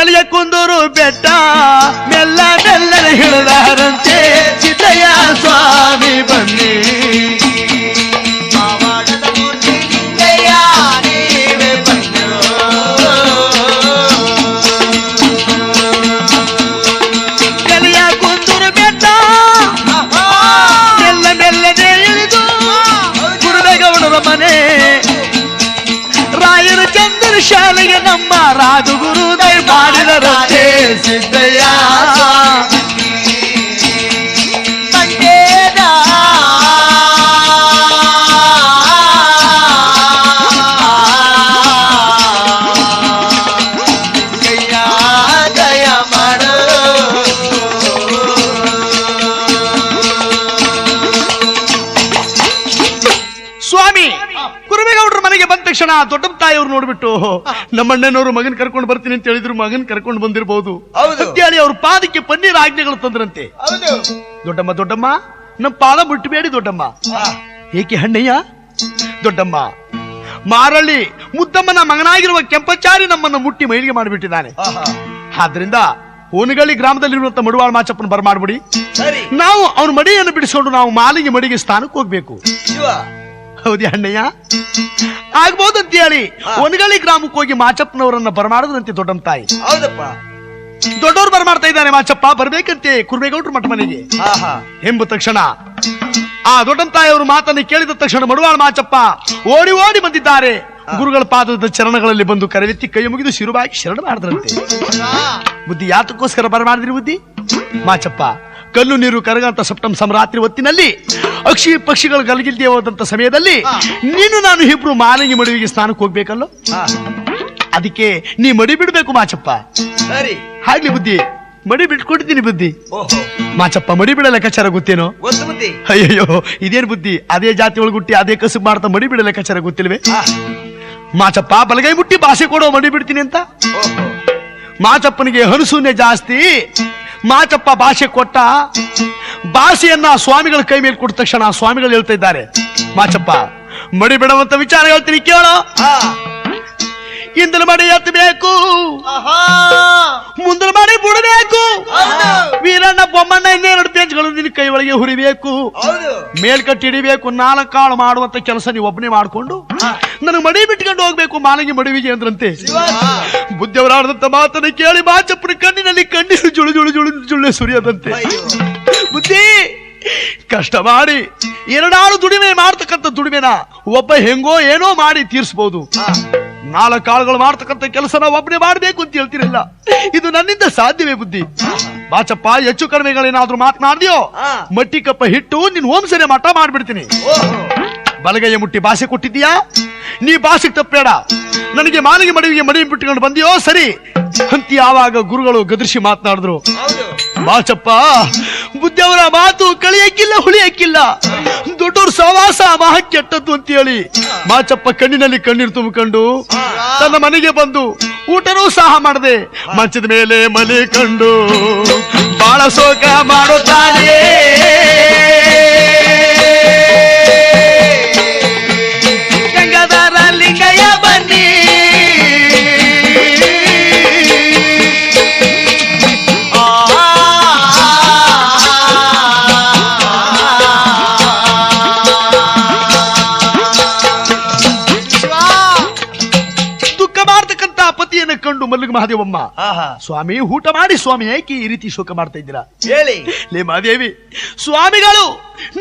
ಎಲೆಯ ಕುಂದೂರು ಬೆಟ್ಟ? ಮೆಲ್ಲ ಮೆಲ್ಲನೆ ಹಿಡಿದಾರಂತೆ. ಸಿದ್ದಯ್ಯ ಸ್ವಾಮಿ ಬನ್ನಿ. ಮಾವಾಡದ ಮೂರ್ತಿ ಲಿಂಗಯ್ಯ ನೀವೇ ಬಂದು ಎಲೆಯ ಕುಂದೂರು ಬೆಟ್ಟ? ಮೆಲ್ಲ ಮೆಲ್ಲನೆ ಇಳಿದು ಗುರುಬೇಗೌಡರ ಮನೆ. ರಾಯರ ಚಂದ್ರ ಶಾಲೆಗೆ ನಮ್ಮ ರಾಜಗುರು. सिद्धया ಸ್ವಾಮಿ ಕುರುಬೇಗೌಡರ ಮನೆಗೆ ಬಂದ ತಕ್ಷಣ ದೊಡ್ಡ ತಾಯಿಯವ್ರು ನೋಡ್ಬಿಟ್ಟು ನಮ್ಮಣ್ಣನವರು ಮಗನ್ ಕರ್ಕೊಂಡು ಬರ್ತೀನಿ ಅಂತ ಹೇಳಿದ್ರು ಮಗನ್ ಕರ್ಕೊಂಡು ಬಂದಿರಬಹುದು ಹೌದು. ಅಂತೇಳಿ ಅವ್ರ ಪಾದಕ್ಕೆ ಪನ್ನೀರ್ ಆಜ್ಞೆಗಳು ತಂದ್ರಂತೆ. ದೊಡ್ಡಮ್ಮ ದೊಡ್ಡಮ್ಮ ನಮ್ಮ ಪಾದ ಮುಟ್ಟಬೇಡಿ ದೊಡ್ಡಮ್ಮ. ಏಕೆ ಹಣ್ಣಯ್ಯ? ದೊಡ್ಡಮ್ಮ ಮಾರಳ್ಳಿ ಮುದ್ದಮ್ಮನ ಮಗನಾಗಿರುವ ಕೆಂಪಚಾರಿ ನಮ್ಮನ್ನ ಮುಟ್ಟಿ ಮೈಲಿಗೆ ಮಾಡಿಬಿಟ್ಟಿದ್ದಾನೆ. ಆದ್ರಿಂದ ಓನಗಳ್ಳಿ ಗ್ರಾಮದಲ್ಲಿರುವಂತ ಮಡುವಾಳ ಮಾಚಪ್ಪನ ಬರಮಾಡ್ಬಿಡಿ. ಸರಿ. ನಾವು ಅವನ ಮಡಿಯನ್ನು ಬಿಡಿಸಿಕೊಂಡು ನಾವು ಮಾಲಿಗೆ ಮಡಿಗೆ ಸ್ಥಾನಕ್ಕೆ ಹೋಗ್ಬೇಕು. ಹೌದಿ ಅಣ್ಣಯ್ಯ? ಆಗ್ಬೋದು ಅಂತ ಹೇಳಿ ಒನಗಳಿ ಗ್ರಾಮಕ್ಕೆ ಹೋಗಿ ಮಾಚಪ್ಪನವರನ್ನ ಬರಮಾಡದಂತೆ ದೊಡ್ಡಮ್ಮ ತಾಯಿ. ಹೌದಪ್ಪ. ದೊಡ್ಡವ್ರು ಬರಮಾಡ್ತಾ ಇದ್ದಾನೆ ಮಾಚಪ್ಪ ಬರ್ಬೇಕಂತೆ ಕುರ್ಬೇಗೌಡ್ರು ಮಠ ಮನೆಗೆ. ಎಂಬ ತಕ್ಷಣ ಆ ದೊಡ್ಡಮ್ಮ ತಾಯಿಯವರು ಮಾತನ್ನು ಕೇಳಿದ ತಕ್ಷಣ ಮಡುವಾಳ ಮಾಚಪ್ಪ ಓಡಿ ಓಡಿ ಬಂದಿದ್ದಾರೆ. ಗುರುಗಳ ಪಾದದ ಚರಣಗಳಲ್ಲಿ ಬಂದು ಕರೆವೆತ್ತಿ ಕೈ ಮುಗಿದು ಶಿರುಬಾಗಿ ಶರಣ ಮಾಡಿದ್ರಂತೆ. ಬುದ್ಧಿ ಯಾತಕ್ಕೋಸ್ಕರ ಬರಮಾಡಿದ್ರಿ ಬುದ್ಧಿ? ಮಾಚಪ್ಪ ಕಲ್ಲು ನೀರು ಕರಗಂತ ಸಪ್ತಮ್ ಸಮರಾತ್ರಿ ಹೊತ್ತಿನಲ್ಲಿ ಅಕ್ಷಿ ಪಕ್ಷಿಗಳು ಗಲಗಿಲ್ದೇ ಹೋದಂತ ಸಮಯದಲ್ಲಿ ನೀನು ನಾನು ಇಬ್ರು ಮಾಲಿಂಗಿ ಮಡುವಿಗೆ ಸ್ನಾನಕ್ಕೆ ಹೋಗ್ಬೇಕಲ್ಲ. ಅದಕ್ಕೆ ನೀ ಮಡಿ ಬಿಡ್ಬೇಕು ಮಾಚಪ್ಪ. ಸರಿ. ಹಾಗ್ಲಿ ಬುದ್ಧಿ. ಮಡಿ ಬಿಟ್ಕೊಟ್ಟಿದ್ದೀನಿ ಬುದ್ಧಿ. ಮಾಚಪ್ಪ ಮಡಿ ಬಿಡ ಕಚಾರ ಗೊತ್ತೇನೋ? ಗೊತ್ತು ಅಯ್ಯಯ್ಯೋ ಇದೇನ್ ಬುದ್ಧಿ? ಅದೇ ಜಾತಿ ಒಳಗುಟ್ಟಿ ಅದೇ ಕಸು ಮಾಡ್ತಾ ಮಡಿ ಬಿಡ ಲೆಕ್ಕಾಚಾರ ಗೊತ್ತಿಲ್ವೇ. ಮಾಚಪ್ಪ ಬಲಗೈ ಮುಟ್ಟಿ ಭಾಷೆ ಕೊಡೋ ಮಡಿ ಬಿಡ್ತೀನಿ ಅಂತ? ಮಾಚಪ್ಪನಿಗೆ ಹನುಸೂನ್ಯ ಜಾಸ್ತಿ. ಮಾಚಪ್ಪ ಭಾಷೆ ಕೊಟ್ಟ ಭಾಷೆಯನ್ನ ಸ್ವಾಮಿಗಳ ಕೈ ಮೇಲೆ ಕೊಟ್ಟ ತಕ್ಷಣ ಆ ಸ್ವಾಮಿಗಳು ಹೇಳ್ತಾ ಇದ್ದಾರೆ. ಮಾಚಪ್ಪ ಮಡಿ ಬಿಡುವಂತ ವಿಚಾರ ಹೇಳ್ತೀನಿ ಕೇಳೋ. ಇಂದಲ ಮಡಿ ಎತ್ತಬೇಕು. ಮುಂದಲ ಮಡಿ ಬಿಡಬೇಕು. ವೀರಣ್ಣ ಬೊಮ್ಮಣ್ಣ ಇನ್ನೆರಡು ಪೇಜ್ಗಳು ನಿನ್ನ ಕೈ ಒಳಗೆ ಹುರಿಬೇಕು. ಮೇಲ್ಕಟ್ಟಿ ಹಿಡಿಬೇಕು ನಾಲ್ಕು ಕಾಳು ಮಾಡುವಂತ ಕೆಲಸ ನೀವು ಒಬ್ಬನೇ ಮಾಡ್ಕೊಂಡು ನನಗೆ ಮಡಿ ಬಿಟ್ಕೊಂಡು ಹೋಗ್ಬೇಕು ಮಾಲಗಿ ಮಡಿವಿಗೆ ಅಂದ್ರಂತೆ. ಬುದ್ಧಿಯವರಾಡದಂತ ಮಾತನ್ನು ಕೇಳಿ ಮಾಚಪ್ಪನ ಕಣ್ಣಿನಲ್ಲಿ ಕಣ್ಣೀರು ಜುಳು ಜುಳು ಜುಳು ಜುಳ್ಳೆ ಸುರಿಯದಂತೆ. ಬುದ್ಧಿ ಕಷ್ಟ ಮಾಡಿ ಎರಡಾರು ದುಡಿಮೆ ಮಾಡ್ತಕ್ಕಂಥ ದುಡಿಮೆನ ಒಬ್ಬ ಹೆಂಗೋ ಏನೋ ಮಾಡಿ ತೀರಿಸಬಹುದು ಹಾ. ನಾಲ್ಕು ಕಾಳುಗಳು ಮಾಡ್ತಕ್ಕಂಥ ಕೆಲಸನ ಒಬ್ಬನೇ ಮಾಡಬೇಕು ಅಂತ ಹೇಳ್ತಿರಲ್ಲ. ಇದು ನನ್ನಿಂದ ಸಾಧ್ಯವೇ ಬುದ್ಧಿ. ಬಾಚಪ್ಪ ಹೆಚ್ಚು ಕಡಿಮೆಗಳೇನಾದ್ರೂ ಮಾತನಾಡ್ದಿಯೋ. ಮಟ್ಟಿ ಕಪ್ಪ ಹಿಟ್ಟು ನಿನ್ ಓಂಸನೆ ಮಠ ಮಾಡ್ಬಿಡ್ತೀನಿ. ಬಲಗೈಯ ಮುಟ್ಟಿ ಭಾಷೆ ಕೊಟ್ಟಿದ್ದೀಯಾ? ನೀ ಭಾಷೆಗೆ ತಪ್ಪೇಡ. ನನಗೆ ಮಾಲಿಗೆ ಮಡಿವಿಗೆ ಮಡಿ ಬಿಟ್ಟುಕೊಂಡು ಬಂದಿಯೋ? ಸರಿ. ಅಂತ ಯಾವಾಗ ಗುರುಗಳು ಗದರ್ಶಿ ಮಾತನಾಡಿದ್ರು. ಬಾಚಪ್ಪ ಬುದ್ಧಿಯವರ ಮಾತು ಕಳಿಯಕ್ಕಿಲ್ಲ ಹುಳಿಯಕ್ಕಿಲ್ಲ ದೊಡ್ಡವ್ರ ಸವಾಸ ಮಹಾ ಕೆಟ್ಟದ್ದು ಅಂತ ಹೇಳಿ. ಮಾಚಪ್ಪ ಕಣ್ಣಿನಲ್ಲಿ ಕಣ್ಣೀರು ತುಂಬಿಕೊಂಡು ತನ್ನ ಮನೆಗೆ ಬಂದು ಊಟನೂ ಸಹ ಮಾಡದೆ ಮಂಚದ ಮೇಲೆ ಮನೆ ಕಂಡು ಬಾಳ ಶೋಕ ಮಾಡುತ್ತಾನೆ ಮಹಾದೇವಮ್ಮ ಸ್ವಾಮಿ ಊಟ ಮಾಡಿ ಸ್ವಾಮಿ ಏಕೆ ಈ ರೀತಿ ಶೋಕ ಮಾಡ್ತಾ ಇದ್ದೀರಾ? ಹೇಳಿ. ಲೇ ಮಹಾದೇವಿ ಸ್ವಾಮಿಗಳು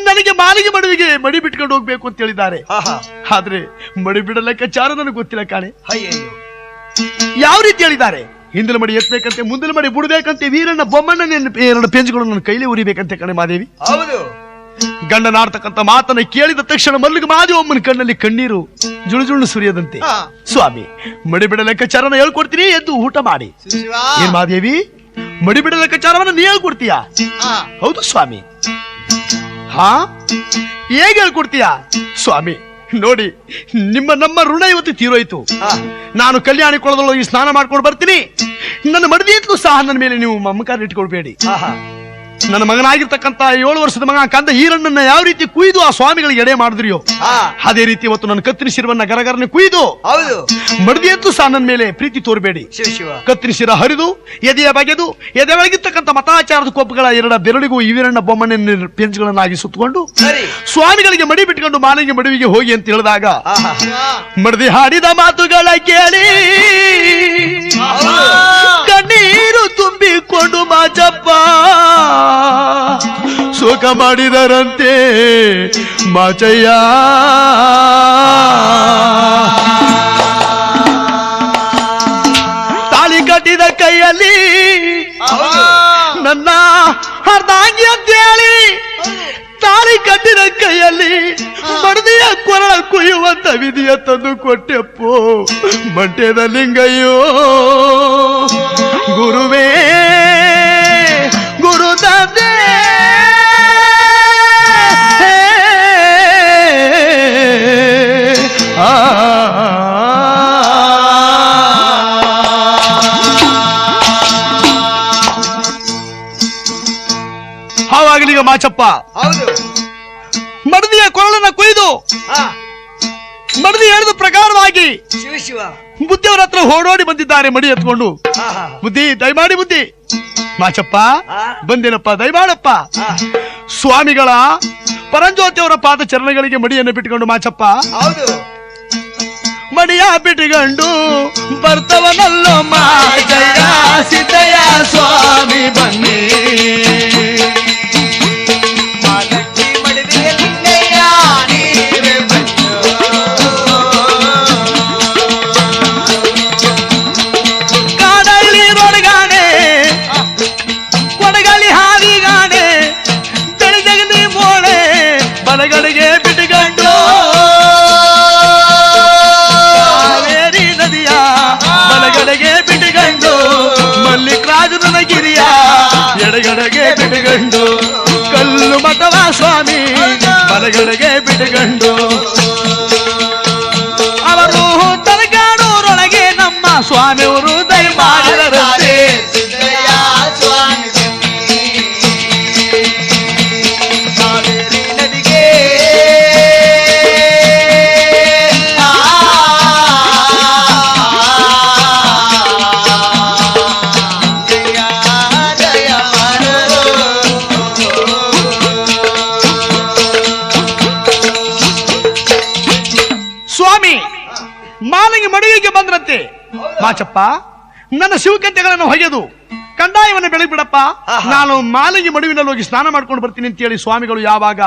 ನನಗೆ ಮಾಲಿಗೆ ಮಡುವಿಗೆ ಮಡಿ ಬಿಟ್ಕೊಂಡು ಹೋಗ್ಬೇಕು ಅಂತ ಹೇಳಿದ್ದಾರೆ. ಆಹಾ. ಆದ್ರೆ ಮಡಿ ಬಿಡ ಲೆಕ್ಕಾಚಾರ ನನಗೆ ಗೊತ್ತಿಲ್ಲ ಕಾಣೆ. ಯಾವ ರೀತಿ ಹೇಳಿದ್ದಾರೆ? ಹಿಂದಿನ ಮಡಿ ಎತ್ತಬೇಕಂತೆ ಮುಂದಿನ ಮಡಿ ಬಿಡಬೇಕಂತೆ ವೀರಣ್ಣ ಬೊಮ್ಮಣ್ಣ ಎರಡು ಪೇಂಜ್ಗಳು ನನ್ನ ಕೈಲಿ ಉರಿಬೇಕಂತೆ ಕಣೆ ಮಾದೇವಿ ಹೌದು. ಗಂಡನಾಡ್ತಕ್ಕಂಥ ಮಾತನ್ನ ಕೇಳಿದ ತಕ್ಷಣ ಮಲ್ಲಿಗೆ ಮಾದೇವಮ್ಮನ ಕಣ್ಣಲ್ಲಿ ಕಣ್ಣೀರು ಜುಳು ಜುಳು ಸುರಿಯದಂತೆ ಸ್ವಾಮಿ ಮಡಿಬಿಡ ಲೆಕ್ಕಾಚಾರನ ಹೇಳ್ಕೊಡ್ತೀನಿ ಎದ್ದು ಊಟ ಮಾಡಿ. ಏನ್ ಮಾದೇವಿ? ಮಡಿಬಿಡ ಲೆಕ್ಕಾಚಾರವನ್ನ ನೀ ಹೇಳ್ಕೊಡ್ತೀಯಾ. ಹೌದು ಸ್ವಾಮಿ. ಹಾ? ಹೇಗೆ ಹೇಳ್ಕೊಡ್ತೀಯಾ? ಸ್ವಾಮಿ ನೋಡಿ ನಿಮ್ಮ ನಮ್ಮ ಋಣ ಇವತ್ತು ತೀರೋಯ್ತು. ನಾನು ಕಲ್ಯಾಣಿ ಕೊಳದೊಳಗೆ ಸ್ನಾನ ಮಾಡ್ಕೊಂಡು ಬರ್ತೀನಿ. ನನ್ನ ಮಡದಿ ಸಹ ನನ್ನ ಮೇಲೆ ನೀವು ಮಮ್ಮಕಾರ ಇಟ್ಕೊಳ್ಬೇಡಿ ನನ್ನ ಮಗನಾಗಿರ್ತಕ್ಕಂತ ಏಳು ವರ್ಷದ ಮಗ ಕಂದ ಈರಣ್ಣನ್ನ ಯಾವ ರೀತಿ ಕುಯ್ದು ಆ ಸ್ವಾಮಿಗಳಿಗೆ ಎಡೆ ಮಾಡಿದ್ರಿಯೋ ಅದೇ ರೀತಿ ಇವತ್ತು ನನ್ನ ಕತ್ತಿನ ಶಿರವನ್ನ ಗರಗರನೆ ಕುಯ್ದು ಹೌದು. ಮಡದಿಯಂತೂ ಸಹ ನನ್ನ ಮೇಲೆ ಪ್ರೀತಿ ತೋರಬೇಡಿ. ಕತ್ತಿನ ಶಿರ ಹರಿದು ಎದೆಯ ಬಗೆದು ಎದೆ ಒಳಗಿರ್ತಕ್ಕಂಥ ಮತಾಚಾರದ ಕೊಪ್ಪುಗಳ ಎರಡ ಬೆರಳಿಗೂ ಈರಣ್ಣ ಬೊಮ್ಮನೆ ಪೆಂಚ್ಗಳನ್ನಾಗಿ ಸುತ್ತಕೊಂಡು ಸ್ವಾಮಿಗಳಿಗೆ ಮಡಿ ಬಿಟ್ಕೊಂಡು ಮಾಲಿಗೆ ಮಡುವಿಗೆ ಹೋಗಿ ಅಂತ ಹೇಳಿದಾಗ ಮಡದಿ ಹಾಡಿದ ಮಾತುಗಳ ಕೇಳಿ ಕಣ್ಣೀರು ತುಂಬಿಕೊಂಡು ಮಾಜಪ್ಪ ಸುಖ ಮಾಡಿದರಂತೆ ಮಾಚಯ್ಯ ತಾಳಿ ಕಟ್ಟಿದ ಕೈಯಲ್ಲಿ ನನ್ನ ಅರ್ಧಾಂಗಿ ಅಂತೇಳಿ ತಾಳಿ ಕಟ್ಟಿದ ಕೈಯಲ್ಲಿ ಮಡದಿಯ ಕೊರಳ ಕುಯ್ಯುವಂತ ವಿಧಿಯ ತಂದು ಕೊಟ್ಟೆಪ್ಪು. ಮಂಟೇದ ಲಿಂಗಯ್ಯೋ. ಗುರುವೇ ಗುರು ತಂದೆ ಹಾವಾಗಲೀಗ ಮಾಚಪ್ಪ. ಹೌದು. ಮಡದಿಯ ಕೊರಳನ್ನ ಕೊಯ್ದು ಮಡದಿ ಹೇಳಿದ ಪ್ರಕಾರವಾಗಿ ಶಿವ ಶಿವ. ಬುದ್ಧಿಯವರ ಹತ್ರ ಓಡೋಡಿ ಬಂದಿದ್ದಾರೆ ಮಡಿ ಎತ್ಕೊಂಡು ಆಹಾ ಬುದ್ಧಿ ದಯಮಾಡಿ ಬುದ್ಧಿ ಮಾಚಪ್ಪ ಆ? ಬಂದೇನಪ್ಪ ದಯಮಾಡಪ್ಪ ಹಾ ಸ್ವಾಮಿಗಳ ಪರಂಜ್ಯೋತಿ ಅವರ ಪಾದ ಚರಣಗಳಿಗೆ ಮಡಿಯನ್ನು ಬಿಟ್ಟುಕೊಂಡು ಮಾಚಪ್ಪ ಹೌದು ಮಡಿಯ ಬಿಟ್ಟುಕೊಂಡು ಬರ್ತವನಲ್ಲೋ ಮಾಚಯ್ಯ ಸಿದ್ದಯ್ಯ ಸ್ವಾಮಿ ಬನ್ನಿ ಗಿರಿಯ ಎಡಗಡೆಗೆ ಬಿಡಗಂಡು. ಕಲ್ಲು ಮಠವ ಸ್ವಾಮಿ. ಬಲಗಡೆಗೆ ಬಿಡಗಂಡು. ಅವರು ತಲಕಾಡೂರೊಳಗೆ ನಮ್ಮ ಸ್ವಾಮಿಯವರು ಮಾಚಪ್ಪ ನನ್ನ ಶಿವಕಂತೆಗಳನ್ನು ಹೊಯ್ಯದು ಕಂದಾಯವನ್ನು ಬೆಳಗ್ಬಿಡಪ್ಪ. ನಾನು ಮಾಲಿಗೆ ಮಡುವಿನಲ್ಲಿ ಹೋಗಿ ಸ್ನಾನ ಮಾಡ್ಕೊಂಡು ಬರ್ತೀನಿ ಅಂತ ಹೇಳಿ ಸ್ವಾಮಿಗಳು ಯಾವಾಗ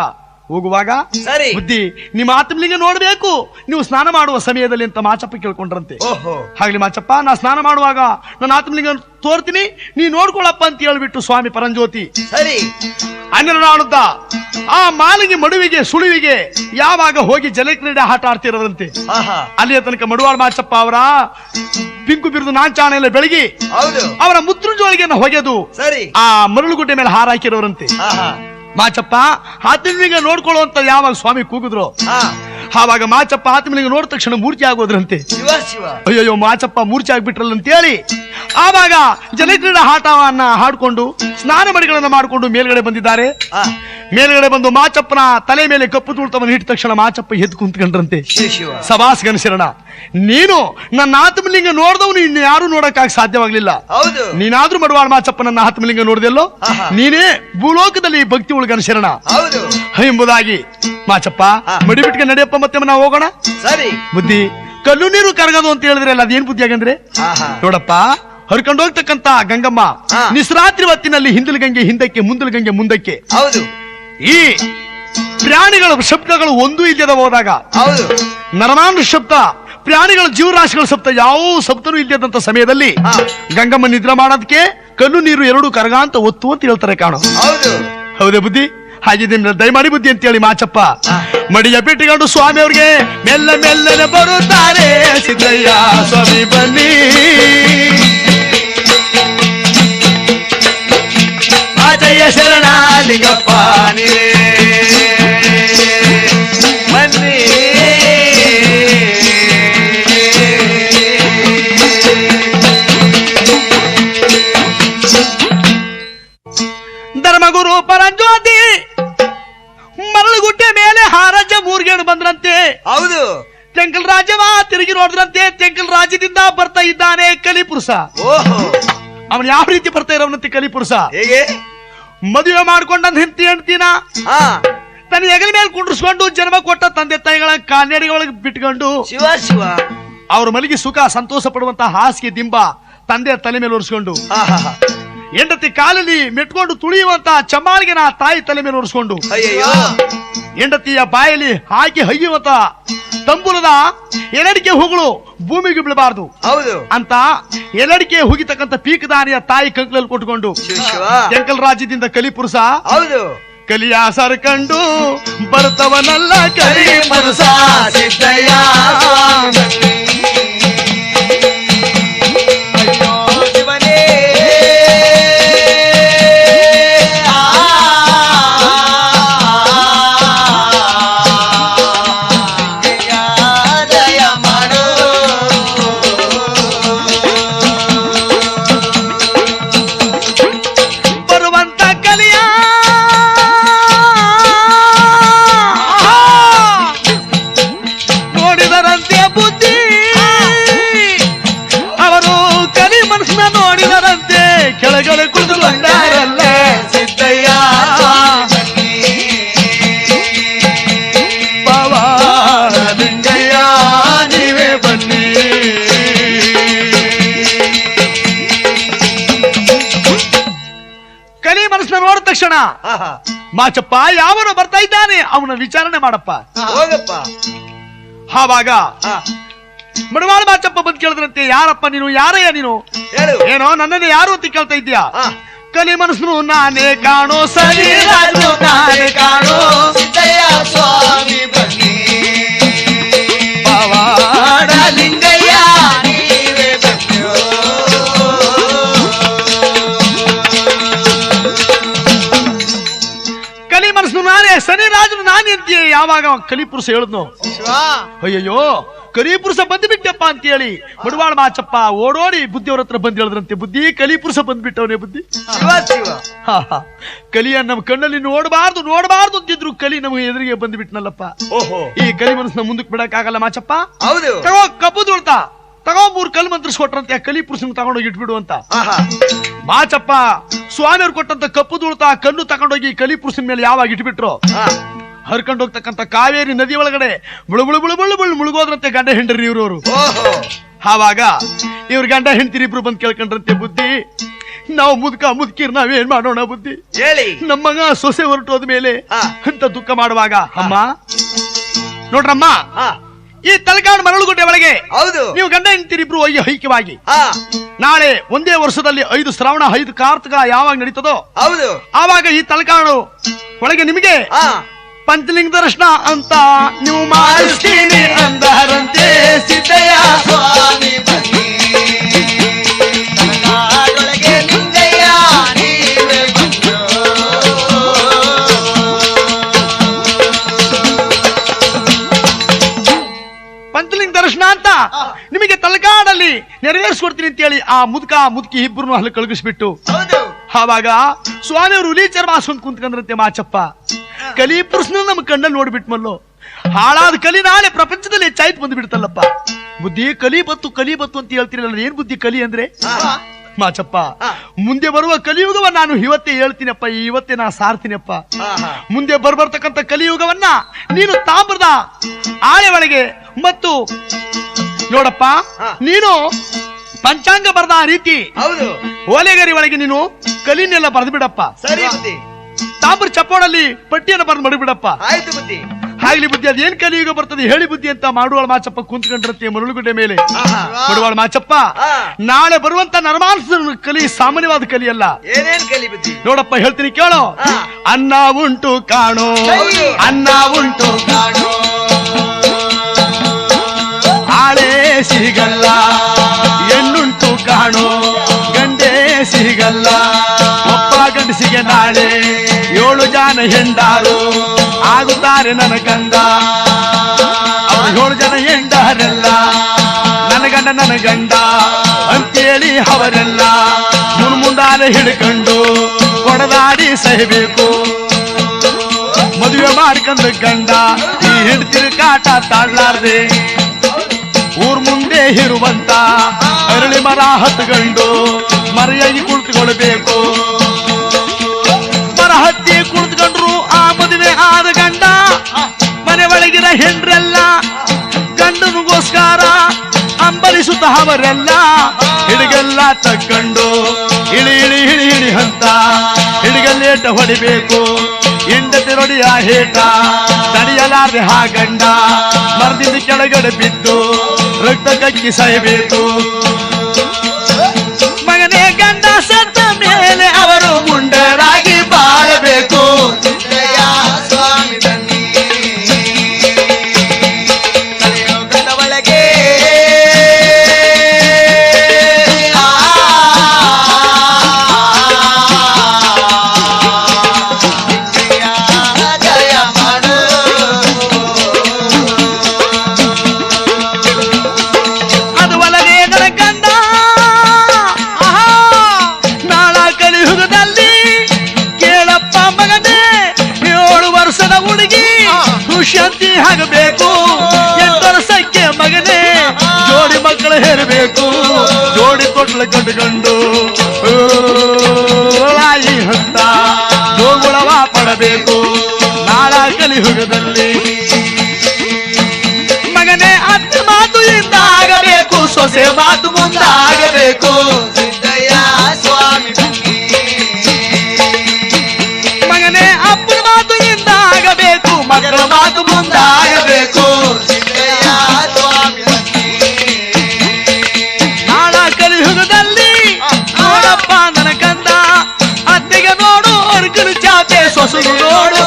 ಹೋಗುವಾಗ? ಸರಿ. ಬುದ್ಧಿ ನಿಮ್ಮ ಆತ್ಮಲಿಂಗ ನೋಡ್ಬೇಕು. ನೀವು ಸ್ನಾನ ಮಾಡುವ ಸಮಯದಲ್ಲಿ ಅಂತ ಮಾಚಪ್ಪ ಕೇಳ್ಕೊಂಡ್ರಂತೆ. ಓಹೋ. ಹಾಗ್ಲಿ ಮಾಚಪ್ಪ ನಾ ಸ್ನಾನ ಮಾಡುವಾಗ ನನ್ನ ಆತ್ಮಲಿಂಗ ತೋರ್ತೀನಿ ನೀ ನೋಡ್ಕೊಳಪ್ಪ ಅಂತ ಹೇಳ್ಬಿಟ್ಟು ಸ್ವಾಮಿ ಪರಂಜ್ಯೋತಿ. ಸರಿ. ಹನ್ನೆರಡಾಳುದ್ದ ಆ ಮಾಲಿಗೆ ಮಡುವಿಗೆ ಸುಳಿವಿಗೆ ಯಾವಾಗ ಹೋಗಿ ಜಲಕ್ರೀಡೆ ಆಟ ಆಡ್ತಿರೋದಂತೆ ಅಲ್ಲಿಯ ತನಕ ಮಡುವಾಳ ಮಾಚಪ್ಪ ಅವರ ಪಿಂಕು ಬಿರುದು ನಾಂಚಾಣ ಎಲ್ಲ ಬೆಳಗಿ ಅವರ ಮುದ್ರುಜೋಳಿಗೆಯನ್ನು ಹೊಗೆದು ಸರಿ. ಆ ಮರಳುಗುಡ್ಡೆ ಮೇಲೆ ಹಾರಾಕಿರೋರಂತೆ ಮಾಚಪ್ಪ ಆತ್ಮಲಿಂಗ ನೋಡ್ಕೊಳ್ಳುವಂತ ಯಾವಾಗ ಸ್ವಾಮಿ ಕೂಗಿದ್ರು? ಆವಾಗ ಮಾಚಪ್ಪ ಆತ್ಮಲಿಂಗ ನೋಡಿದ ತಕ್ಷಣ ಮೂರ್ತಿ ಆಗೋದ್ರಂತೆ. ಅಯ್ಯೋ ಮಾಚಪ್ಪ ಮೂರ್ಛೆ ಆಗ್ಬಿಟ್ರಲ್ಲ ಅಂತೇಳಿ. ಆವಾಗ ಜಲಕ್ರೀಡಾ ಆಟವನ್ನ ಹಾಡ್ಕೊಂಡು ಸ್ನಾನ ಮಡಿಗಳನ್ನ ಮಾಡಿಕೊಂಡು ಮೇಲ್ಗಡೆ ಬಂದಿದ್ದಾರೆ. ಮೇಲ್ಗಡೆ ಬಂದು ಮಾಚಪ್ಪನ ತಲೆ ಮೇಲೆ ಕಪ್ಪು ತುಳ್ತವನ್ನು ಹಿಟ್ಟ ತಕ್ಷಣ ಮಾಚಪ್ಪ ಎದ್ದು ಕುಂತ್ಕೊಂಡ್ರಂತೆ. ಸಭಾಸ್ ಗಣಶರಣ ನೀನು ನನ್ನ ಆತ್ಮಲಿಂಗ ನೋಡಿದವನು ಇನ್ನು ಯಾರು ನೋಡಕ್ಕಾಗ ಸಾಧ್ಯವಾಗ್ಲಿಲ್ಲ. ನೀನಾದ್ರೂ ಮಡವಾಳ ಮಾಚಪ್ಪ ನನ್ನ ಆತ್ಮಲಿಂಗ ನೋಡಿದೆಲ್ಲೋ ನೀನೇ ಭೂಲೋಕದಲ್ಲಿ ಭಕ್ತಿ ಉಳ್ಗನ ಶರಣ ಹೌದು. ಎಂಬುದಾಗಿ ಮಾಚಪ್ಪ. ಮಡಿ ನಡೆಯಪ್ಪ ಮತ್ತೆ ನಾವು ಹೋಗೋಣ? ಸರಿ. ಬುದ್ಧಿ ಕಲ್ಲು ನೀರು ಕರಗದು ಅಂತ ಹೇಳಿದ್ರೆ ಅಲ್ಲ ಅದೇನ್ ಬುದ್ಧಿ ಆಗಂದ್ರೆ ನೋಡಪ್ಪ ಹರ್ಕೊಂಡು ಹೋಗ್ತಕ್ಕಂತ ಗಂಗಮ್ಮ. ನಿಸ್ರಾತ್ರಿ ಹೊತ್ತಿನಲ್ಲಿ ಹಿಂದಲ್ ಗಂಗೆ ಹಿಂದಕ್ಕೆ ಮುಂದಲ್ ಗಂಗೆ ಮುಂದಕ್ಕೆ. ಹೌದು. ಈ ಪ್ರಾಣಿಗಳ ಶಬ್ದಗಳು ಒಂದು ಇಲ್ಲದ ಹೋದಾಗ ಹೌದು. ಶಬ್ದ ಪ್ರಾಣಿಗಳ ಜೀವರಾಶಿಗಳ ಶಬ್ದ ಯಾವ ಶಬ್ದನೂ ಇಲ್ಲದಂತ ಸಮಯದಲ್ಲಿ ಗಂಗಮ್ಮ ನಿದ್ರೆ ಮಾಡೋದಕ್ಕೆ ಕಲ್ಲು ನೀರು ಎರಡು ಕರಗ ಅಂತ ಒತ್ತು ಅಂತ ಹೇಳ್ತಾರೆ ಕಾಣು. ಹೌದು. ಹೌದೇ ಬುದ್ಧಿ? ಹಾಗಿದೆ ದಯಮಾಡಿ ಬುದ್ಧಿ ಅಂತ ಹೇಳಿ ಮಾಚಪ್ಪ. ಮಡಿಯ ಬಿಟ್ಟುಕೊಂಡು ಸ್ವಾಮಿ ಅವ್ರಿಗೆ ಮೆಲ್ಲ ಮೆಲ್ಲನೆ ಬರುತ್ತಾರೆ. ಸಿದ್ದಯ್ಯ ಸ್ವಾಮಿ ಬನ್ನಿ. ಮಲ್ಲಯ್ಯ ಶರಣ ಲಿಂಗಪ್ಪ ಬನ್ನಿ. ಧರ್ಮಗುರು ಪರಂಜ್ಯೋತಿ ಮರಳುಗುಡ್ಡೆ ಮೇಲೆ ಹಾರಜ ಮೂರ್ಗೇಡು ಬಂದ್ರಂತೆ. ಹೌದು. ತೆಂಕಲ್ ರಾಜವ ತಿರುಗಿ ನೋಡಿದ್ರಂತೆ. ತೆಂಕಲ್ ರಾಜ್ಯದಿಂದ ಬರ್ತಾ ಇದ್ದಾನೆ ಕಲಿಪುರುಷ. ಓಹೋ. ಅವನು ಯಾವ ರೀತಿ ಬರ್ತಾ ಕಲಿ ಕಲಿಪುರುಷ? ಹೇಗೆ? ಮದುವೆ ಮಾಡ್ಕೊಂಡ ಹೆಂಡತಿ ಹೆಂಡ್ತಿನ? ತನ್ನ ಹೆಗಲ ಮೇಲೆ ಕುಂಡ್ರಿಸ್ಕೊಂಡು ಜನ್ಮ ಕೊಟ್ಟ ತಂದೆ ತಾಯಿಗಳ ಕಾನ್ಯಡಿಗಳಿಗೆ ಬಿಟ್ಕೊಂಡು ಶಿವ ಶಿವ. ಅವ್ರ ಮಲಗಿ ಸುಖ ಸಂತೋಷ ಪಡುವಂತ ಹಾಸಿಗೆ ದಿಂಬ ತಂದೆ ತಲೆ ಮೇಲೆ ಒರೆಸ್ಕೊಂಡು. ಹೆಂಡತಿ ಕಾಲಲ್ಲಿ ಮೆಟ್ಕೊಂಡು ತುಳಿಯುವಂತ ಚಮ್ಮಾಳಿಗೆನ ತಾಯಿ ತಲೆ ಮೇಲೆ ಒರೆಸ್ಕೊಂಡು. ಅಯ್ಯಯ್ಯೋ. ಹೆಂಡತಿಯ ಬಾಯಲ್ಲಿ ಹಾಕಿ ಹಯ್ಯುವಂತ ತಂಬುಲದ ಎಲಡಿಕೆ ಹೂಗಳು ಭೂಮಿಗೆ ಬೀಳಬಾರದು. ಹೌದು. ಅಂತ ಎಲಡಿಕೆ ಹುಗಿತಕ್ಕಂತ ಪೀಕದಾನಿಯ ತಾಯಿ ಕಂಕಲಲ್ಲಿ ಕೊಟ್ಕೊಂಡು ಕಂಕಲ್ ರಾಜ್ಯದಿಂದ ಕಲಿ ರಾಜ್ಯದಿಂದ ಕಲಿಪುರುಷ ಹೌದು. ಕಲಿಯ ಸರ್ಕಂಡು ಬರ್ತವನಲ್ಲ ಕಲಿ ಮನಸ ಸಿದ್ದಯ್ಯ. ಮಾಚಪ್ಪ ಯಾವನು ಬರ್ತಾ ಇದ್ದಾನೆ. ಅವನ ವಿಚಾರಣೆ ಮಾಡಪ್ಪ. ಹೋಗಪ್ಪ. ಆವಾಗ ಮಡವಾಳ ಮಾಚಪ್ಪ ಬಂದ್ ಕೇಳಿದ್ರಂತೆ ಯಾರಪ್ಪ ನೀನು? ಯಾರಯ್ಯ ನೀನು? ಹೇಳು. ಏನೋ ನನ್ನನ್ನು ಯಾರು ಅಂತ ಕೇಳ್ತಾ ಇದ್ಯಾ ಕಲಿ ಮನಸ್ಸು ನಾನೇ ಕಾಣೋ ಸರಿ. ನಾನೇ ಕಾಣೋ ಸ್ವಾಮಿ ಬನ್ನಿ. ಪವಾಡ ಲಿಂಗಯ್ಯ. ಮನಸ್ಸು ನಾನೇ ಸರಿ ರಾಜನು ನಾನೇ ಅಂತೀಯ ಯಾವಾಗ ಕಲಿಪುರುಷ ಹೇಳಿದ್ನು? ಅಯ್ಯಯ್ಯೋ ಕಲಿಪುರುಷ ಬಂದ್ಬಿಟ್ಟಪ್ಪ ಅಂತ ಹೇಳಿ ಮಡವಾಳ ಮಾಚಪ್ಪ ಓಡೋಡಿ ಬುದ್ಧಿಯವ್ರ ಹತ್ರ ಬಂದ್ ಹೇಳದ್ರಂತೆ. ಬುದ್ಧಿ ಕಲಿಪುರುಷ ಬಂದ್ಬಿಟ್ಟವನೇ ಬುದ್ಧಿ. ಕಲಿಯ ನಮ್ಮ ಕಣ್ಣಲ್ಲಿ ನೋಡಬಾರ್ದು ನೋಡಬಾರ್ದು ಅಂತಿದ್ರು. ಕಲಿ ನಮಗೆ ಎದುರಿಗೆ ಬಂದ್ಬಿಟ್ನಲ್ಲಪ್ಪ. ಓಹೋ. ಈ ಕಲಿ ಮನಸ್ಸನ್ನ ಮುಂದಕ್ಕೆ ಬಿಡಕ್ಕಾಗಲ್ಲ ಮಾಚಪ್ಪ. ಹೌದು. ಕಬ್ಬು ದೊಡ್ತಾ ತಗೋ ಮೂರು ಕಲ್ ಮಂತ್ರಿಸ್ಕೊಟ್ರಂತೆ ಕಲಿ ಪುರುಷನ್ ತಗೊಂಡೋಗಿ ಇಟ್ಬಿಡು ಅಂತ. ಹಾ ಮಾಚಪ್ಪ ಸ್ವಾಮಿಯವ್ರು ಕೊಟ್ಟಂತ ಕಪ್ಪು ತುಳ್ತಾ ಕಲ್ಲು ತಗೊಂಡೋಗಿ ಕಲಿ ಪುರುಷನ್ ಮೇಲೆ ಯಾವಾಗ ಇಟ್ಬಿಟ್ರು. ಹರ್ಕೊಂಡು ಹೋಗ್ತಕ್ಕಂತ ಕಾವೇರಿ ನದಿ ಒಳಗಡೆ ಮುಳು ಮುಳು ಮುಳು ಮುಳು ಮುಳು ಮುಳುಗೋದ್ರಂತೆ ಗಂಡ ಹೆಂಡ್ರಿ ಇವ್ರವ್ರು. ಓಹೋ. ಆವಾಗ ಇವ್ರ ಗಂಡ ಹೆಂಡ್ತಿರಿ ಇಬ್ರು ಬಂದ್ ಕೇಳ್ಕೊಂಡ್ರಂತೆ ಬುದ್ಧಿ. ನಾವು ಮುದ್ಕ ಮುದುಕಿರ್ ನಾವೇನ್ ಮಾಡೋಣ ಬುದ್ಧಿ? ಹೇಳಿ. ನಮ್ಮಗ ಮಗ ಸೊಸೆ ಹೊರಟೋದ ಮೇಲೆ. ಅಂತ ದುಃಖ ಮಾಡುವಾಗ ಅಮ್ಮ ನೋಡ್ರಮ್ಮ ಈ ತಲಕಾಡು ಮರಳುಗುಡ್ಡೆ ಒಳಗೆ ಹೌದು. ನೀವು ಗಂಡ ಹೆಂಡತಿ ಅಯ್ಯ ಐಕ್ಯವಾಗಿ ಹಾ. ನಾಳೆ ಒಂದೇ ವರ್ಷದಲ್ಲಿ ಐದು ಶ್ರಾವಣ ಐದು ಕಾರ್ತಿಕ ಯಾವಾಗ ನಡೀತದೋ? ಹೌದು. ಆವಾಗ ಈ ತಲಕಾಡು ಒಳಗೆ ನಿಮಗೆ ಹಾ. ಪಂಚಲಿಂಗ ದರ್ಶನ ಅಂತ ನೀವು ಮಾಡಿಸ್ತೀನಿ. ಅಂದರಂತೆ ಸಿದ್ದಯ್ಯ ಸ್ವಾಮಿ ಬನ್ನಿ. ಪಂಚಲಿಂಗ ದರ್ಶನ ಅಂತ ನಿಮಗೆ ತಲಕಾಡಲ್ಲಿ ನೆರವೇರಿಸ್ಕೊಡ್ತೀನಿ ಅಂತ ಹೇಳಿ ಆ ಮುದುಕ ಮುದುಕಿ ಇಬ್ಬರು ಅಲ್ಲಿ ಕಳಗಿಸ್ಬಿಟ್ಟು ಆವಾಗ ಸ್ವಾಮಿಯವರು ಹುಲಿ ಚರ್ಮ ಹಾಸ್ಕೊಂಡ್ ಕುಂತ್ಕೊಂಡ್ರಂತೆ ಮಾಚಪ್ಪ. ಕಲಿ ಪುರುಷನ ನಮ್ಮ ಕಣ್ಣಲ್ಲಿ ನೋಡ್ಬಿಟ್ಮಲ್ಲೋ ಹಾಳಾದ ಕಲಿ ನಾಳೆ ಪ್ರಪಂಚದಲ್ಲಿ ಹೆಚ್ಚಾಯ್ತು ಬಂದ್ಬಿಡ್ತಲ್ಲಪ್ಪ. ಬುದ್ಧಿ ಕಲಿ ಬತ್ತು ಕಲಿ ಬತ್ತು ಅಂತ ಹೇಳ್ತೀರಲ್ಲ ಏನ್ ಬುದ್ಧಿ ಕಲಿ ಅಂದ್ರೆ. ಮಾಚಪ್ಪ ಮುಂದೆ ಬರುವ ಕಲಿಯುಗವ ನಾನು ಇವತ್ತೇ ಹೇಳ್ತೀನಪ್ಪ ಇವತ್ತೇ ನಾ ಸಾರ್ತೀನಪ್ಪ. ಮುಂದೆ ಬರ್ಬರ್ತಕ್ಕಂಥ ಕಲಿಯುಗವನ್ನ ನೀನು ತಾಮ್ರದ ಆಳೆ ಒಳಗೆ ಮತ್ತು ನೋಡಪ್ಪ ಹಾ. ನೀನು ಪಂಚಾಂಗ ಬರೆದ ಆ ರೀತಿ. ಹೌದು. ಓಲೆಗರಿ ಒಳಗೆ ನೀನು ಕಲಿನೆಲ್ಲ ಬರೆದು ಬಿಡಪ್ಪ ಸರಿ ಬುದ್ಧಿ. ತಾಮ್ರ ಚಪ್ಪೋಡಲ್ಲಿ ಪಟ್ಟಿಯನ್ನು ಬರೆದು ಮಡಿಬಿಡಪ್ಪ. ಆಯ್ತು ಬುದ್ಧಿ. ಆಗ್ಲಿ ಬುದ್ಧಿ ಅದೇನ್ ಕಲಿಯುಗ ಬರ್ತದೆ ಹೇಳಿ ಬುದ್ಧಿ ಅಂತ ಮಾಡುವಾಳ ಮಾಚಪ್ಪ ಕುಂತ್ಕೊಂಡಿರುತ್ತೆ ಮರಳುಗುಡ್ಡೆ ಮೇಲೆ. ಆಹಾ. ಮಾಡುವಾಳ ಮಾಚಪ್ಪ. ನಾಳೆ ಬರುವಂತ ನರಮಾಂಸ ಕಲಿ ಸಾಮಾನ್ಯವಾದ ಕಲಿಯಲ್ಲ ಏನೇನ್ ಕಲಿ ಬುದ್ಧಿ? ನೋಡಪ್ಪ ಹೇಳ್ತೀನಿ ಕೇಳೋ. ಅನ್ನ ಉಂಟು ಕಾಣೋ ಹೌದು. ಅನ್ನ ಉಂಟು ಕಾಣೋ. ಸಿಗಲ್ಲ ಹೆಣ್ಣುಂಟು ಕಾಣೋ, ಗಂಡೆ ಸಿಗಲ್ಲ. ಅಪ್ಪ ಗಂಡಸಿಗೆ ನಾಳೆ ಏಳು ಜನ ಹೆಂಡಾರು, ಆಗುತ್ತಾರೆ ನನ್ನ ಗಂಡ. ಏಳು ಜನ ಹೆಂಡಾರೆಲ್ಲ, ನನ್ನ ಗಂಡ ನನ್ನ ಗಂಡ. ಅಂತೇಳಿ ಅವರೆಲ್ಲ ಮುನ್ಮುಂದಾನೆ ಹಿಡ್ಕೊಂಡು ಕೊಡದಾಡಿ ಸಹಬೇಕು. ಮದುವೆ ಮಾಡ್ಕೊಂಡು ಗಂಡ, ಈ ಹಿಡ್ತಿರು ಕಾಟ ತಾಡ್ಲಾರ್ದೆ ಊರ್ ಮುಂದೆ ಇರುವಂತ ಅರಳಿ ಮರ ಹತ್ಕೊಂಡು ಮರೆಯಾಗಿ ಕುಳಿತುಕೊಳ್ಬೇಕು. ಮರ ಹತ್ತಿ ಕುಳಿತುಕೊಂಡ್ರು ಆ ಮದುವೆ ಆದ ಗಂಡ, ಮನೆ ಒಳಗಿನ ಹೆಂಡ್ರೆಲ್ಲ ಗಂಡನಿಗೋಸ್ಕರ ಅಂಬಲಿಸುತ್ತ ಅವರೆಲ್ಲ ಹಿಡಿಗೆಲ್ಲ ತಕ್ಕಂಡು ಇಳಿ ಇಳಿ ಇಳಿ ಇಳಿ ಅಂತ ಹಿಡಿಗಲ್ಲೇಟ ಹೊಡಿಬೇಕು. ಹೆಂಡತಿ ರೊಡಿಯ ಹೇಟ ತಡೆಯಲಾರೆ ಆ ಗಂಡ ಮರದಿಂದ ಕೆಳಗಡೆ ಬಿದ್ದು ರಕ್ತ ಕಕ್ಕಿ ಋಷಂತಿ ಆಗಬೇಕು ಎಂಟು ಸಂಖ್ಯೆ ಮಗನೇ, ಜೋಡಿ ಮಕ್ಕಳು ಹೇರಬೇಕು. ಜೋಡಿ ತೊಟ್ಲು ಕಟ್ಟಿಕೊಂಡು ಲಾಯಿ ಹಂತ ಜೋಗುಳವ ಪಡಬೇಕು. ನಾಳ ಕಲಿಯುಗದಲ್ಲಿ. ಮಗನೇ ಅತ್ತ ಮಾತು ಇಂದಾಗಬೇಕು ಸೊಸೆ ಮಾತು ಮುಂದಾಗಬೇಕು. ಮಾತು ಮುಂದಾಗಬೇಕು ಸಿದ್ದಯ್ಯ ಸ್ವಾಮಿ ಬನ್ನಿ ನಾಳ ಕಲಿಯುಗದಲ್ಲಿ ನೋಡಪ್ಪ ನನ್ನ ಕಂದ ಅತ್ತೆಗೆ ನೋಡು ಅರ್ಕರು ಚಾಪೆ ಸೊಸರು ನೋಡು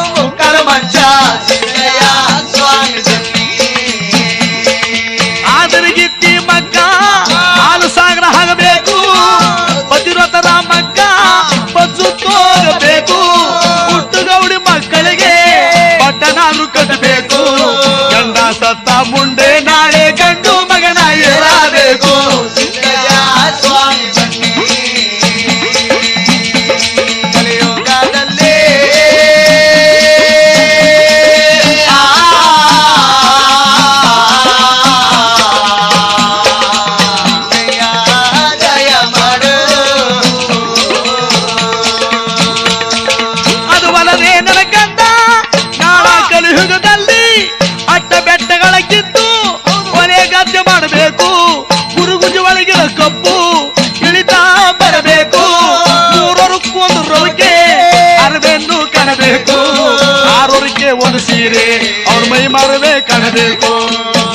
ಸೀರೆ ಅವ್ರ ಮೈ ಮರವೇ ಕಾಣಬೇಕು.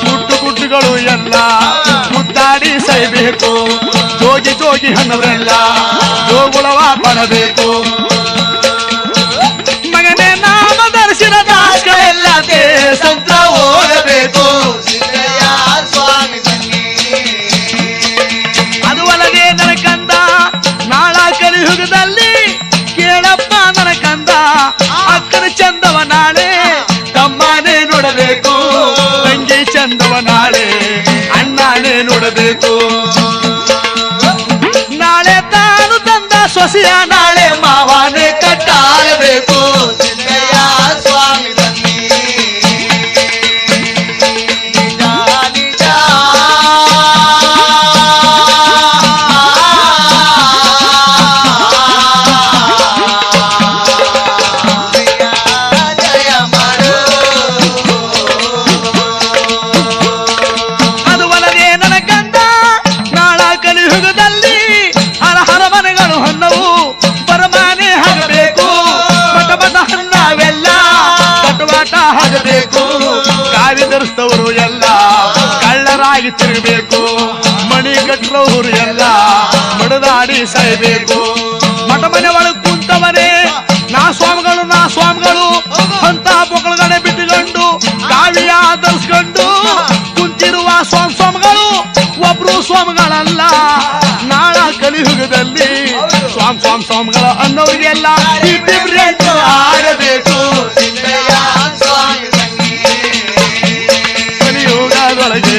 ಗುಟ್ಟು ಗುಟ್ಟುಗಳು ಎಲ್ಲ ಮುದ್ದಾಡಿ ಸೈಬೇಕು. ಜೋಗಿ ಜೋಗಿ ಹಣ್ಣವರೆಲ್ಲ ಜೋಗುಳವ ಪಡಬೇಕು. ಮಗನೇ, ನಾಮ ದರ್ಶನ ಎಲ್ಲ ದೇಶಂತ್ರ ಹೋಗಬೇಕು ಸಿದ್ದಯ್ಯ ಸ್ವಾಮಿ ನಾಳೆ ತಾನು ತಂದ ಸೊಸೆಯ ಕಳ್ಳರಾಗಿ ತಿರುಗಬೇಕು. ಮಣಿ ಕಟ್ಟರವರು ಎಲ್ಲ ಮಡದಾಡಿ ಸಾಯ್ಬೇಕು. ಮಠ ಮನೆ ಒಳಗೆ ಕುಂತವನೇ ನಾ ಸ್ವಾಮಿಗಳು ನಾ ಸ್ವಾಮಿಗಳು ಅಂತ ಮಕ್ಕಳುಗಡೆ ಬಿಟ್ಟುಕೊಂಡು ಕಾವಿಯ ಧರಿಸ್ಕೊಂಡು ಕುಂತಿರುವ ಸ್ವಾಮಿ ಸ್ವಾಮಿಗಳು ಒಬ್ರು ಸ್ವಾಮಿಗಳಲ್ಲ. ನಾಳ ಕಲಿಯುಗದಲ್ಲಿ ಸ್ವಾಮಿ ಸ್ವಾಮಿ ಸ್ವಾಮಿಗಳ ಅನ್ನೋರಿಗೆಲ್ಲ ಕಲಿಯುಗದೊಳಗೆ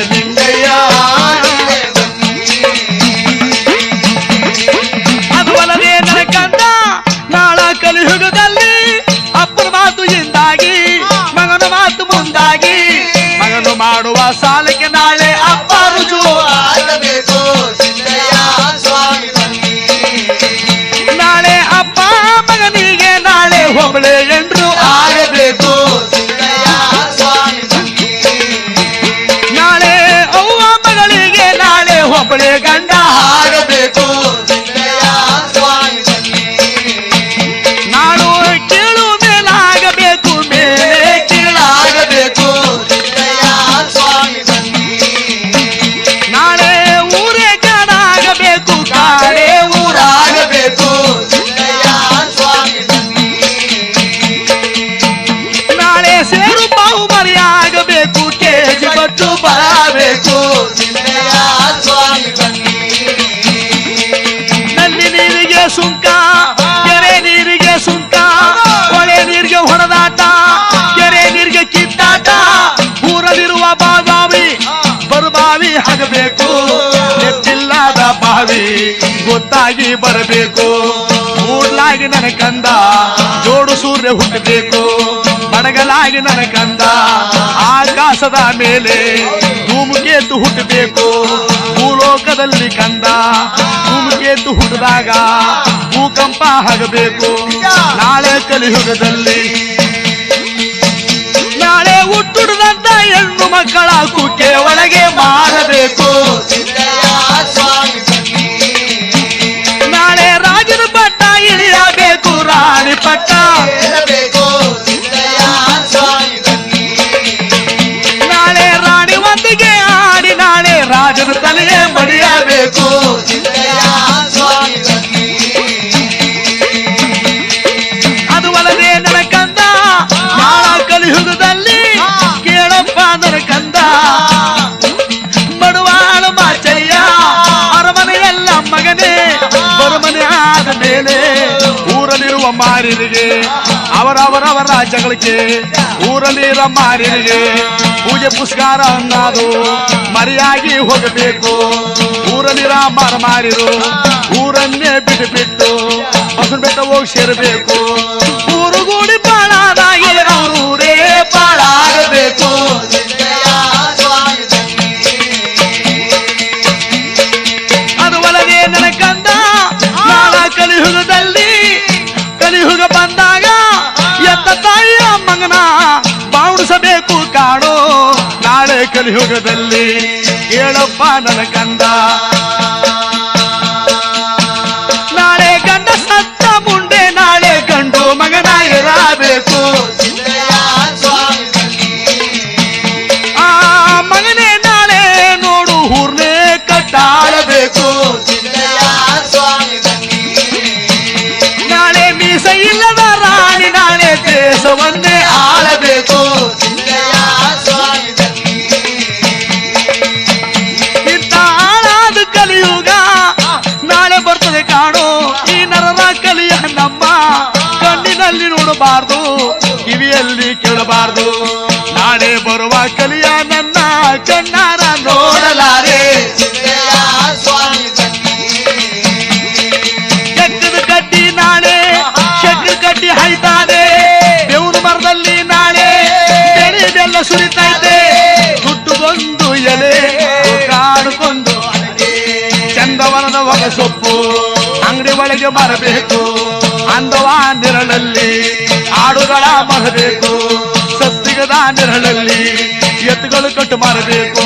ಬರಬೇಕು ಸಿದ್ದಯ್ಯ ಸ್ವಾಮಿ ಬನ್ನಿ. ನಲ್ಲಿ ನೀರಿಗೆ ಸುಂಕ, ಕೆರೆ ನೀರಿಗೆ ಸುಂಕ, ಹೊಳೆ ನೀರಿಗೆ ಹೊಡೆದಾಟ, ಕೆರೆ ನೀರಿಗೆ ಕಿತ್ತಾಟ, ಊರಲ್ಲಿರುವ ಬಾವಿ ಬರುಬಾವಿ ಆಗಬೇಕು ಎತ್ತಿಲ್ಲದ ಬಾವಿ ಗೊತ್ತಾಗಿ ಬರಬೇಕು. ಮೂಡ್ಲಾಗಿ ನನಗೆ ಕಂದ, ಜೋಡು ಸೂರ್ಯ ಹುಟ್ಟಬೇಕು. ಬಡಗಲಾಗಿ ನನ್ನ ಕಂದ. ಆಕಾಶದ ಮೇಲೆ ಧೂಮಕೇತು ಹುಟ್ಟಬೇಕು. ಭೂಲೋಕದಲ್ಲಿ ಕಂದ. ಧೂಮಕೇತು ಹುಟ್ಟಿದಾಗ ಭೂಕಂಪ ಆಗಬೇಕು ನಾಳೆ ಕಲಿಯುಗದಲ್ಲಿ ನಾಳೆ ಹುಟ್ಟುಡಿದಂತ ಹೆಣ್ಣು ಮಕ್ಕಳ ಕುಕ್ಕೆ ಒಳಗೆ ಮಾಡಬೇಕು ಅವರವರವರ ರಾಜ್ಯಗಳಿಗೆ ಊರಲ್ಲಿರುವ ಮಾರಿಗೆ ಪೂಜೆ ಪುಸ್ಕಾರ ಅನ್ನೋದು ಮರೆಯಾಗಿ ಹೋಗಬೇಕು. ಊರಲ್ಲಿರ ಮಾರ ಮಾರಿರು, ಊರನ್ನೇ ಬಿಟ್ಟು ಬಿಟ್ಟು ಬೆಟ್ಟ ಹೋಗಿ ಸೇರಬೇಕು ಊರುಗೂಡಿ ನಾಳೆ ಕಲಿಯುಗದಲ್ಲಿ ಕೇಳಪ್ಪ ನನ್ನ ಕಂದ ಕಣ್ಣಾರ ನೋಡಲಾರೆ. ಕೆಕ್ಕದ ಕಡ್ಡಿ ನಾಳೆ ಶೆಕ್ಕದ ಕಡ್ಡಿ ಹೈತಾನೆ. ಬೆವರು ಮರದಲ್ಲಿ ನಾಳೆ, ಬೆಳೆದೆಲ್ಲ ಸುರಿತೈತೆ. ದುಡ್ಡುಗೊಂದು ಎಲೆ ಕಾಡುಕೊಂಡು ಚಂದವನದ ಹೊಗ ಸೊಪ್ಪು, ಅಂಗಡಿ ಒಳಗೆ ಬರಬೇಕು ಅಂದವ ನೆರಳಲ್ಲಿ, ಆಡುಗಳ ಬರಬೇಕು ಸತ್ತಿಗದ ನೆರಳಲ್ಲಿ ಎತ್ತುಗಳು ಕಟ್ಟು ಮಾರಬೇಕು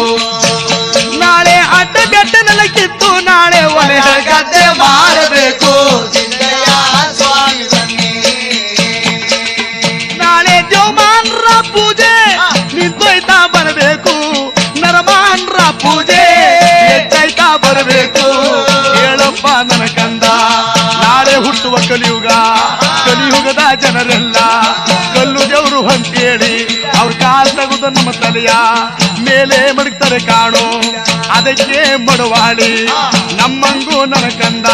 ನಾಳೆ ಅಡ್ಡ ಬೆಟ್ಟ ನೆಲಕ್ಕಿತ್ತು ನಾಳೆ ಒಲೆ ಗದ್ದೆ ಮಾರಬೇಕು ನಾಳೆ ದೇವಮಾನ್ರ ಪೂಜೆ ನಿಂತೋಯ್ತಾ ಬರಬೇಕು. ನರಮಾನ್ರ ಪೂಜೆ ಎದ್ದೈತಾ ಬರಬೇಕು. ಹೇಳಪ್ಪ ನನ್ನ ಕಂದ, ನಾಳೆ ಹುಟ್ಟುವ ಕಲಿಯುಗ, ಕಲಿಯುಗದ ಜನರೆಲ್ಲ ಕಲ್ಲು ದೇವರು ಅಂತೇಳಿ ತಲೆಯ ಮೇಲೆ ಮಡಗ್ತಾರೆ ಕಾಣು. ಅದಕ್ಕೆ ಮಡವಾಳಿ. ನಮ್ಮಂಗೂ ನನ ಕಂದ.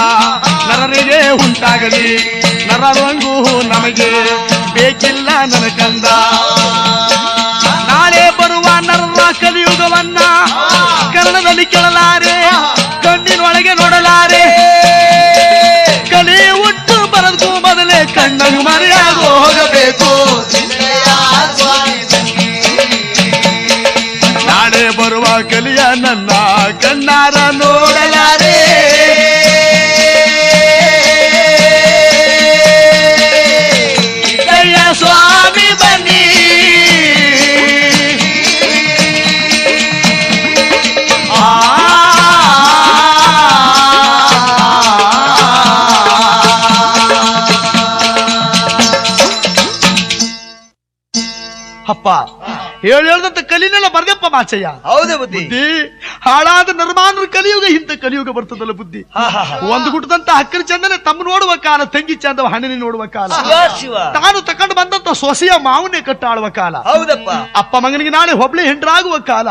ನರರಿಗೆ ಉಂಟಾಗಲಿ. ನರರಂಗೂ ನಮಗೆ ಬೇಕಿಲ್ಲ ನನ ಕಂದ. ನಾಳೆ ಬರುವ ನರರ ಕಲಿಯುಗವನ್ನ ಕನ್ನಡದಲ್ಲಿ ಕೇಳಲಾರೆ. ಕಣ್ಣಿನೊಳಗೆ ನೋಡಲಾರೆ. ಕಲಿ ಹುಟ್ಟು ಬರದು ಮೊದಲೇ ಕಣ್ಣನ್ನು ಮರೆಯಾಗೋ ಹೋಗಬೇಕು. ಕಣ್ಣಾರ ಮಾಚಯ್ಯ. ಹೌದು ಬುದ್ಧಿ. ಹಾಳಾದ ನಿರ್ಮಾಣ ಕಲಿಯುಗ ಹಿಂದೆ ಕಲಿಯುಗ ಬರ್ತದಲ್ಲ ಬುದ್ಧಿ. ಒಂದು ಗುಟ್ಟದಂತ ಹಕ್ಕರ ಚಂದನೆ ತಮ್ಮ ನೋಡುವ ಕಾಲ ತಂಗಿ ಚಂದ ಹಣ್ಣಿನ ನೋಡುವ ಕಾಲ. ತಾನು ತಕೊಂಡು ಬಂದಂತ ಸೊಸೆಯ ಮಾವನ್ನೇ ಕಟ್ಟಾಳುವ ಕಾಲ. ಹೌದಪ್ಪ. ಅಪ್ಪ ಮಗನಿಗೆ ನಾಳೆ ಹೊಬ್ಳೆ ಹೆಂಡ್ರಾಗುವ ಕಾಲ.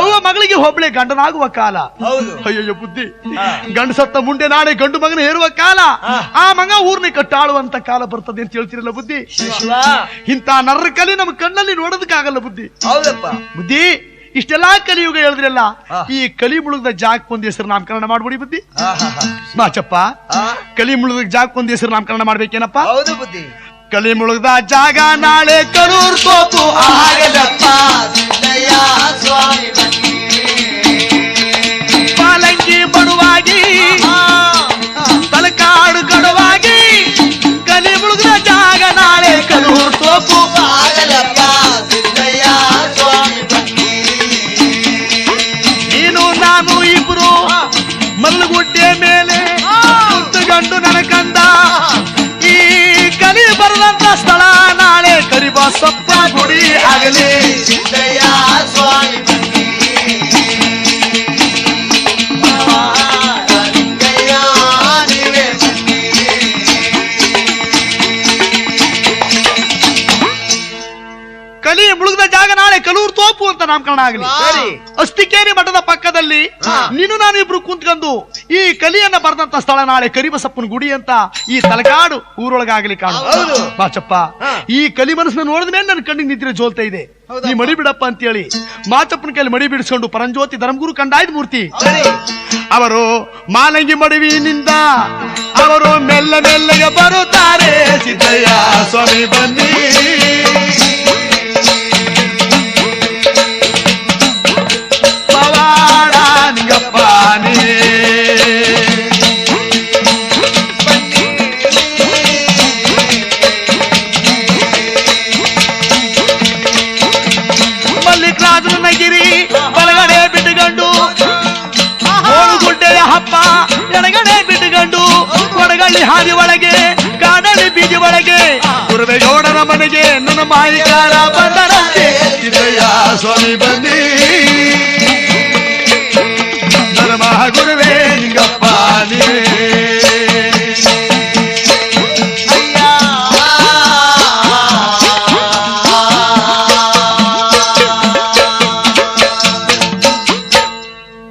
ಅವ್ವ ಮಗಳಿಗೆ ಹೊಬ್ಳೆ ಗಂಡನಾಗುವ ಕಾಲ. ಹೌದು. ಅಯ್ಯಯ್ಯೋ ಬುದ್ಧಿ. ಗಂಡ ಸತ್ತ ಮುಂಡೆ ನಾಳೆ ಗಂಡು ಮಗನ ಹೇರುವ ಕಾಲ. ಆ ಮಗ ಊರ್ನೇ ಕಟ್ಟಾಳುವಂತ ಕಾಲ ಬರ್ತದೆ ಅಂತ ಹೇಳ್ತಿರಲ್ಲ ಬುದ್ಧಿ? ಇಂತ ನರ್ರ ಕಲಿ ನಮ್ಮ ಕಣ್ಣಲ್ಲಿ ನೋಡೋದಕ್ಕಾಗಲ್ಲ ಬುದ್ಧಿ. ಹೌದಪ್ಪ. ಬುದ್ಧಿ ಇಷ್ಟೆಲ್ಲಾ ಕಲಿಯುಗ ಹೇಳಿದ್ರಲ್ಲ. ಈ ಕಲಿ ಮುಳುಗದ ಜಾಕ್ ಒಂದ್ ಹೆಸರು ನಾಮಕರಣ ಮಾಡ್ಬಿಡಿ ಬುದ್ಧಿ. ಮಾಚಪ್ಪ ಕಲಿ ಮುಳುಗದ ಜಾಕ್ ಒಂದ್ ಹೆಸರು ನಾಮಕರಣ ಮಾಡ್ಬೇಕೇನಪ್ಪ? ಹೌದು ಬುದ್ಧಿ. ಕಲಿ ಮುಳುಗದ ಜಾಗ ನಾಳೆ ಕರೂರ್ ಸೋಪು ಆಗದಪ್ಪ. ಸಿದ್ದಯ್ಯ ಸ್ವಾಮಿ. ನಾಳೆ ಕರಿಬ ಸಪ್ಪ ಗುಡಿ ಆಗಲಿ ಸಿದ್ದಯ್ಯ ಸ್ವಾಮಿ ತೋಪು ಅಂತ ನಾಮಕರಣ ಆಗಲಿ. ಸರಿ. ಅಸ್ತಿಕೇರಿ ಮಠದ ಪಕ್ಕದಲ್ಲಿ ಹಾ. ನೀನು ನಾನಿಬ್ರು ಇಬ್ರು ಕುಂತ್ಕೊಂಡು ಈ ಕಲಿಯನ್ನ ಬರೆದಂತ ಸ್ಥಳ ನಾಳೆ ಕರಿಬಸಪ್ಪನ ಗುಡಿ ಅಂತ ಈ ತಲಕಾಡು ಊರೊಳಗಾಗಲಿ ಕಾಣು. ಹೌದು. ಮಾಚಪ್ಪ ಹಾ. ಈ ಕಲಿ ಮನಸ್ಸನ್ನ ನೋಡಿದ ಮೇಲೆ ನನ್ನ ಕಣ್ಣಿಗೆ ನಿದ್ರೆ ಜೋಲ್ತಾ ಇದೆ. ಈ ನೀ ಮಡಿ ಬಿಡಪ್ಪ ಅಂತೇಳಿ. ಮಾಚಪ್ಪನ ಕೈಲಿ ಮಡಿ ಬಿಡಿಸ್ಕೊಂಡು ಪರಂಜ್ಯೋತಿ ಧರ್ಮಗುರು ಕಂಡಾಯ್ದು ಮೂರ್ತಿ. ಸರಿ. ಅವರು ಮಾಲಂಗಿ ಮಡುವಿನಿಂದ ಅವರು ಮೆಲ್ಲ ಮೆಲ್ಲಗೆ ಬರುತ್ತಾರೆ. ಸಿದ್ದಯ್ಯ ಸ್ವಾಮಿ ಬನ್ನಿ. ಹಾದಿ ಒಳಗೆ ಕಾಡಳ್ಳಿ ಬೀದಿ ಒಳಗೆ ಗುರುವೇಗೌಡನ ಮನೆಗೆ ನನ್ನ ಮಾಯಿಕಾರ ಬಂದರಂತೆ ಸಿದ್ದಯ್ಯ ಸ್ವಾಮಿ ಬನ್ನಿ ಧರ್ಮ ಗುರುವೇ ನಿಂಗಪ್ಪ ನೀವೇ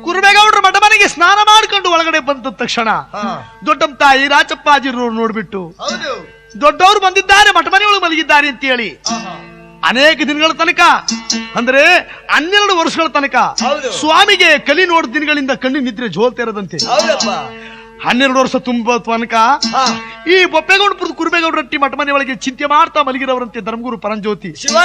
ಕುರುಬೇಗೌಡರ ಮಠ ಮನೆಗೆ ಸ್ನಾನ ಮಾಡ್ಕೊಂಡು ಒಳಗಡೆ ಬಂದ ತಕ್ಷಣ ಹಾ. ದೊಡ್ಡಮ್ಮ ತಾಯಿ ರಾಚಪ್ಪಾಜಿರು ನೋಡ್ಬಿಟ್ಟು ಹೌದು ದೊಡ್ಡವರು ಬಂದಿದ್ದಾರೆ ಮಠ ಮನೆಯೊಳಗೆ ಮಲಗಿದ್ದಾರೆ ಅಂತ ಹೇಳಿ ಅನೇಕ ದಿನಗಳ ತನಕ. ಅಂದ್ರೆ ಹನ್ನೆರಡು ವರ್ಷಗಳ ತನಕ. ಸ್ವಾಮಿಗೆ ಕಲಿ ನೋಡಿದ ದಿನಗಳಿಂದ ಕಣ್ಣು ನಿದ್ರೆ ಜೋಲ್ತಾ ಇರದಂತೆ. ಹೌದಪ್ಪ. ಹನ್ನೆರಡು ವರ್ಷ ತುಂಬ ತನಕ. ಈ ಬೊಪ್ಪೆಗೌಡಪುರದ ಕುರುಬೇಗೌಡ ರಟ್ಟಿ ಮಠ ಮನೆ ಒಳಗೆ ಚಿಂತೆ ಮಾಡ್ತಾ ಮಲಗಿರವರಂತೆ ಧರ್ಮಗುರು ಪರಂಜ್ಯೋತಿ. ಶಿವ